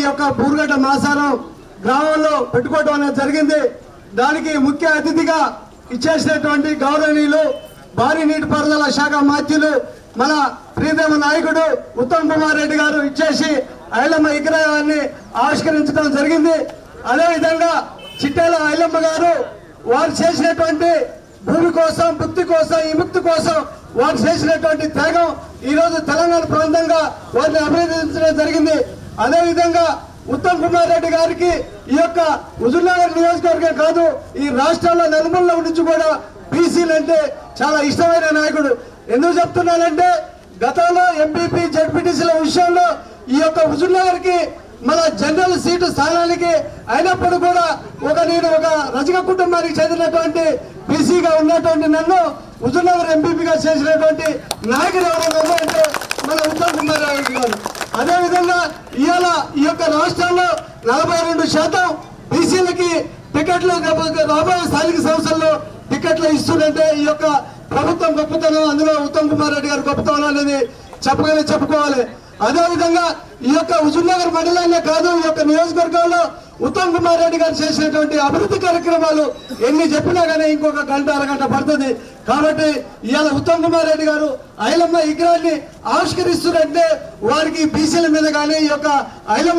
ఈ యొక్క బూరుగడ్డ మాసారం గ్రామంలో పెట్టుకోవడం అనేది జరిగింది. దానికి ముఖ్య అతిథిగా ఇచ్చేసినటువంటి గౌరవనీయులు భారీ నీటిపారుదల శాఖ మాధ్యులు మన ప్రియతమ నాయకుడు ఉత్తమ్ కుమార్ రెడ్డి గారు ఇచ్చేసి ఐలమ్మ విగ్రహాన్ని ఆవిష్కరించడం జరిగింది. అదేవిధంగా చిట్టేల ఐలమ్మ గారు వారు చేసినటువంటి భూమి కోసం భక్తి కోసం విముక్తి కోసం వారు చేసినటువంటి త్యాగం ఈ రోజు తెలంగాణ ప్రాంతంగా వారిని అభినందించడం జరిగింది. అదేవిధంగా ఉత్తమ్ కుమార్ రెడ్డి గారికి ఈ యొక్క హుజుర్నగర్ నియోజకవర్గం కాదు ఈ రాష్ట్రంలో నలుమూలలో నుంచి కూడా బీసీలు అంటే చాలా ఇష్టమైన నాయకుడు. ఎందుకు చెప్తున్నానంటే గతంలో ఎంపీపీ జడ్పీటీసీల విషయంలో ఈ యొక్క హుజుర్నగర్కి మన జనరల్ సీటు స్థానానికి అయినప్పుడు కూడా ఒక నేను ఒక రజక కుటుంబానికి చెందినటువంటి బీసీగా ఉన్నటువంటి నన్ను హుజుర్నగర్ ఎంపీపీగా చేసినటువంటి నాయకుడు ఎవరైనా అంటే మన ఉత్తమ్ కుమార్ రెడ్డి గారు అదే విధంగా ఇవాళ ఈ యొక్క రాష్ట్రంలో నలభై రెండు శాతం బీసీలకి టికెట్లు రాబోయే స్థానిక సంస్థల్లో టికెట్లు ఇస్తుందంటే ఈ యొక్క ప్రభుత్వం గొప్పతనం అందులో ఉత్తమ్ కుమార్ రెడ్డి గారు గొప్పతనం అనేది చెప్పగానే చెప్పుకోవాలి. అదేవిధంగా ఈ యొక్క హుజూర్నగర్ మండలాన్నే కాదు ఈ యొక్క నియోజకవర్గంలో ఉత్తమ్ కుమార్ రెడ్డి గారు చేసినటువంటి అభివృద్ధి కార్యక్రమాలు ఎన్ని చెప్పినా కానీ ఇంకొక గంట అరగంట పడుతుంది. కాబట్టి ఇవాళ ఉత్తమ్ కుమార్ రెడ్డి గారు ఐలమ్మ విగ్రహాన్ని ఆవిష్కరిస్తున్నట్టే వారికి బీసీల మీద కానీ ఈ యొక్క ఐలమ్మ